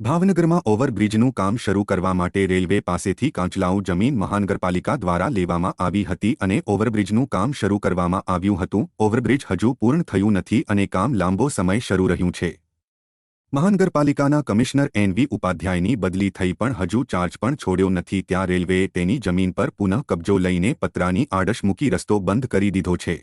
ભાવનગરમાં ઓવરબ્રિજનું કામ શરૂ કરવા માટે રેલવે પાસેથી કાંચલાઉ જમીન મહાનગરપાલિકા દ્વારા લેવામાં આવી હતી અને ઓવરબ્રિજનું કામ શરૂ કરવામાં આવ્યું હતું. ઓવરબ્રિજ હજુ પૂર્ણ થયું નથી અને કામ લાંબો સમય શરૂ રહ્યું છે. મહાનગરપાલિકાના કમિશનર એનવી ઉપાધ્યાયની બદલી થઈ પણ હજુ ચાર્જ પણ છોડ્યો નથી. ત્યાં રેલવેએ તેની જમીન પર પુનઃ કબજો લઈને પતરાની આડશ મૂકી રસ્તો બંધ કરી દીધો છે.